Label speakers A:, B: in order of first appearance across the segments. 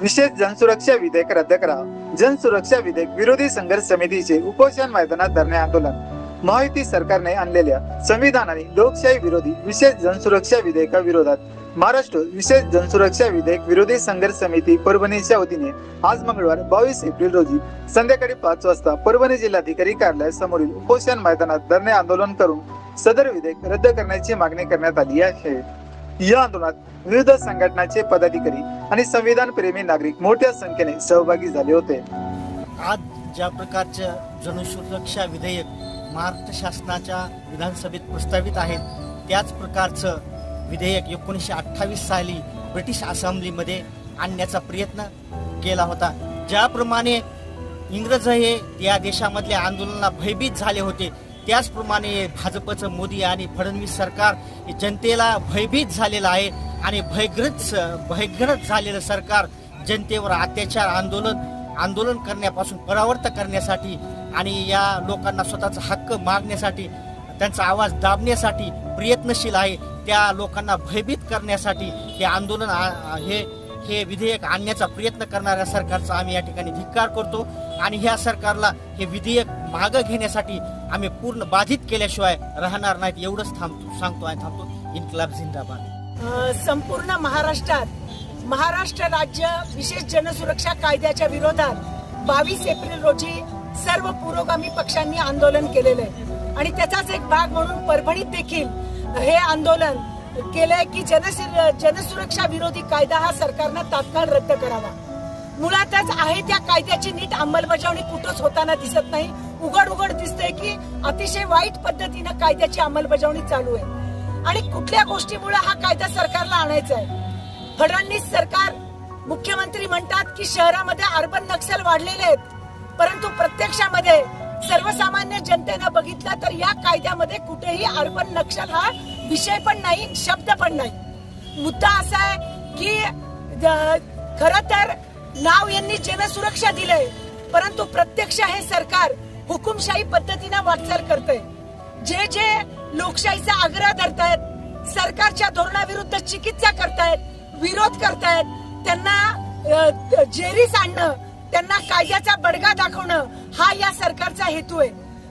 A: विशेष जनसुरक्षा विधेयक रद्द करा जनसुरक्षा विधेयक विरोधी संघर्ष समितीचे उपोषण मैदानात धरणे आंदोलन. महायुती सरकारने आणलेल्या संविधान आणि लोकशाही विरोधी विशेष जनसुरक्षा विधेयकाविरोधात महाराष्ट्र विशेष जनसुरक्षा विधेयक विरोधी संघर्ष समिती परभणीच्या वतीने आज मंगळवार बावीस एप्रिल रोजी संध्याकाळी पाच वाजता परभणी जिल्हाधिकारी कार्यालयासमोरील उपोषण मैदानात धरणे आंदोलन करून सदर विधेयक रद्द करण्याची मागणी करण्यात आली आहे. या आंदोलनात विविध संघटनाचे पदाधिकारी आणि संविधान प्रेमी नागरिक मोठ्या संख्येने सहभागी झाले होते.
B: आज ज्या प्रकारचं जनसुरक्षा विधेयक महाराष्ट्र शासनाच्या विधानसभेत प्रस्तावित आहेत त्याच प्रकारचं विधेयक एकोणीसशे अठ्ठावीस साली ब्रिटिश असेंब्लीमध्ये आणण्याचा प्रयत्न केला होता. ज्याप्रमाणे इंग्रज हे या देशामधल्या आंदोलनाला भयभीत झाले होते त्याचप्रमाणे भाजपचं मोदी आणि फडणवीस सरकार जनतेला भयभीत झालेलं आहे आणि भयग्रस्त भयग्रस्त झालेलं सरकार जनतेवर अत्याचार आंदोलन आंदोलन करण्यापासून परावर्त करण्यासाठी आणि या लोकांना स्वतःचा हक्क मागण्यासाठी त्यांचा आवाज दाबण्यासाठी प्रयत्नशील आहे. त्या लोकांना भयभीत करण्यासाठी हे आंदोलन आ- हे हे विधेयक आणण्याचा प्रयत्न करणाऱ्या सरकारचा आम्ही या ठिकाणी धिक्कार करतो आणि ह्या सरकारला हे विधेयक मागं घेण्यासाठी आम्ही पूर्ण बाधित केल्याशिवाय राहणार नाहीत. एवढंच थांबतो सांगतो आणि थांबतो. इन्कलाब
C: झिंदाबाद संपूर्ण महाराष्ट्रात महाराष्ट्र राज्य विशेष जनसुरक्षा कायद्याच्या विरोधात बावीस एप्रिल रोजी सर्व पुरोगामी पक्षांनी आंदोलन केलेलं आहे. आणि त्याचाच एक भाग म्हणून परभणीत देखील हे आंदोलन केलंय की जनसुरक्षा विरोधी कायदा हा सरकारनं तात्काळ रद्द करावा. मुळातच आहे त्या कायद्याची नीट अंमलबजावणी कुठंच होताना दिसत नाही. उघड उघड दिसतंय की अतिशय वाईट पद्धतीनं कायद्याची अंमलबजावणी चालू आहे. आणि कुठल्या गोष्टीमुळे हा कायदा सरकारला आणायचा आहे फडणवीस सरकार मुख्यमंत्री म्हणतात की शहरामध्ये अर्बन नक्षल वाढलेले आहेत. परंतु प्रत्यक्षामध्ये सर्वसामान्य जनतेनं बघितलं तर या कायद्यामध्ये कुठेही अर्बन नक्षल हा विषय पण नाही शब्द पण नाही. मुद्दा असा आहे की खर तर नाव यांनी जनसुरक्षा दिलंय परंतु प्रत्यक्ष हे सरकार हुकुमशाही पद्धतीनं वाटचाल करतंय. जे जे लोकशाहीचा आग्रह धरतायत सरकारच्या धोरणाविरुद्ध चिकित्सा करतायत विरोध करतायत त्यांना जेरीस आणणं त्यांना कायद्याचा बडगा दाखवणं हा या सरकारचा हेतू आहे.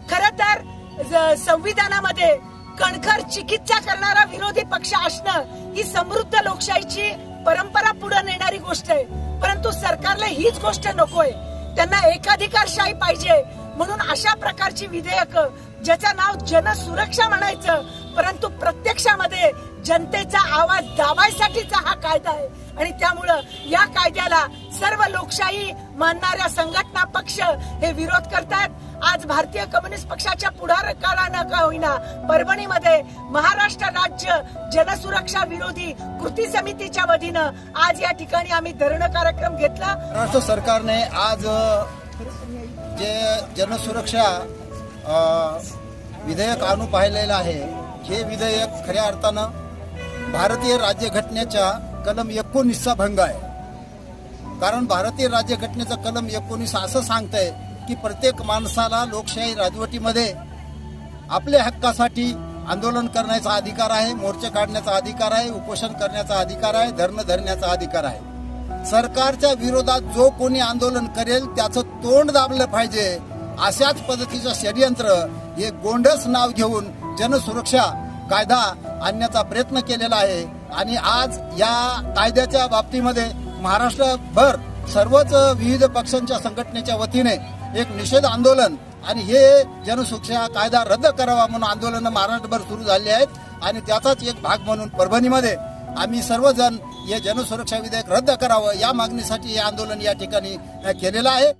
C: खर तर संविधानामध्ये कणखर चिकित्सा करणारा विरोधी पक्ष असणं ही समृद्ध लोकशाहीची परंपरा पुढे नेणारी गोष्ट आहे. परंतु सरकारला हीच गोष्ट नकोय. त्यांना एकाधिकारशाही पाहिजे. म्हणून अशा प्रकारची विधेयक ज्याचं नाव जनसुरक्षा म्हणायचं परंतु प्रत्यक्षामध्ये जनतेचा आवाज दाबायसाठीचा हा कायदा आहे. आणि त्यामुळं या कायद्याला सर्व लोकशाही मानणाऱ्या संघटना पक्ष हे विरोध करतात आज भारतीय कम्युनिस्ट पक्षाच्या पुढाकारानं का होईना परभणीमध्ये महाराष्ट्र राज्य जनसुरक्षा विरोधी कृती समितीच्या वतीनं आज या ठिकाणी आम्ही धरण कार्यक्रम घेतला.
D: महाराष्ट्र सरकारने आज जे जनसुरक्षा विधेयक आणू पाहिलेलं आहे हे विधेयक खऱ्या अर्थानं भारतीय राज्यघटनेच्या कलम एकोणीसचा भंग आहे. कारण भारतीय राज्यघटनेचं कलम एकोणीस असं सांगतंय की प्रत्येक माणसाला लोकशाही राजवटीमध्ये आपल्या हक्कासाठी आंदोलन करण्याचा अधिकार आहे मोर्चे काढण्याचा अधिकार आहे उपोषण करण्याचा अधिकार आहे धरणं धरण्याचा अधिकार आहे. सरकारच्या विरोधात जो कोणी आंदोलन करेल त्याचं तोंड दाबलं पाहिजे अशाच पद्धतीचं षडयंत्र हे गोंडस नाव घेऊन जनसुरक्षा कायदा आणण्याचा प्रयत्न केलेला आहे. आणि आज या कायद्याच्या बाबतीमध्ये महाराष्ट्रभर सर्वच विविध पक्षांच्या संघटनेच्या वतीने एक निषेध आंदोलन आणि हे जनसुरक्षा कायदा रद्द करावा म्हणून आंदोलन महाराष्ट्रभर सुरू झाले आहेत आणि त्याचाच एक भाग म्हणून परभणीमध्ये आम्ही सर्वजण हे जनसुरक्षा विधेयक रद्द करावं या मागणीसाठी हे आंदोलन या ठिकाणी केलेलं आहे.